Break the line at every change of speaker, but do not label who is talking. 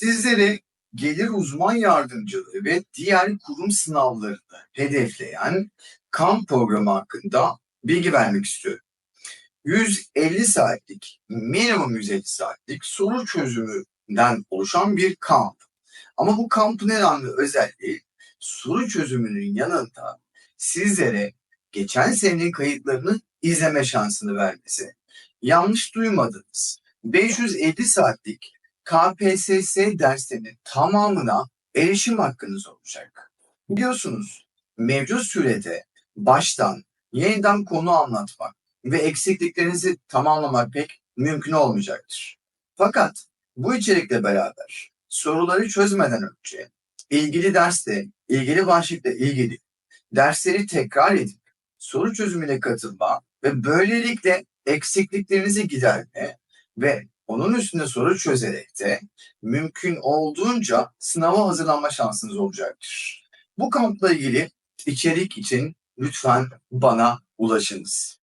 Sizlere gelir uzman yardımcılığı ve diğer kurum sınavlarını hedefleyen kamp programı hakkında bilgi vermek istiyorum. 150 saatlik, minimum 150 saatlik soru çözümünden oluşan bir kamp. Ama bu kampın önemli özelliği soru çözümünün yanında sizlere geçen senenin kayıtlarını izleme şansını vermesi. Yanlış duymadınız. 550 saatlik KPSS derslerinin tamamına erişim hakkınız olacak. Biliyorsunuz mevcut sürede baştan yeniden konu anlatmak ve eksikliklerinizi tamamlamak pek mümkün olmayacaktır. Fakat bu içerikle beraber soruları çözmeden önce ilgili derste, ilgili başlıkla ilgili dersleri tekrar edip soru çözümüne katılma ve böylelikle eksikliklerinizi giderme ve onun üstüne soru çözerek de mümkün olduğunca sınava hazırlanma şansınız olacaktır. Bu kampla ilgili içerik için lütfen bana ulaşınız.